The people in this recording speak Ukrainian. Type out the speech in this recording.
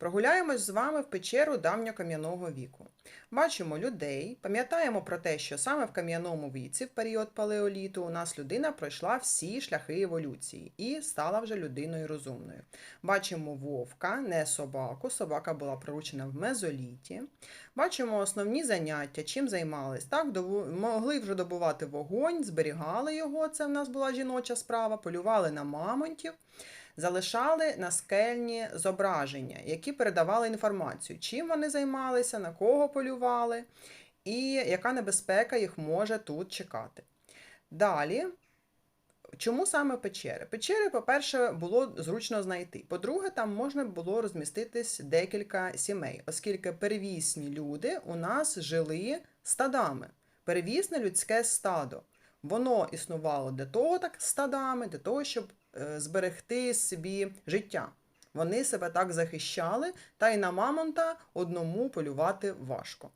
Прогуляємось з вами в печеру давньокам'яного віку. Бачимо людей, пам'ятаємо про те, що саме в кам'яному віці, в період палеоліту, у нас людина пройшла всі шляхи еволюції і стала вже людиною розумною. Бачимо вовка, не собаку. Собака була приручена в мезоліті. Бачимо основні заняття, чим займались. Так, дову- могли вже добувати вогонь, зберігали його. Це в нас була жіноча справа, полювали на мамонтів. Залишали наскельні зображення, які передавали інформацію, чим вони займалися, на кого полювали, і яка небезпека їх може тут чекати. Далі, чому саме печери? Печери, по-перше, було зручно знайти. По-друге, там можна було розміститись декілька сімей, оскільки перевісні люди у нас жили стадами. Перевісне людське стадо. Воно існувало для того, так стадами, для того, щоб зберегти собі життя. Вони себе так захищали, та й на мамонта одному полювати важко.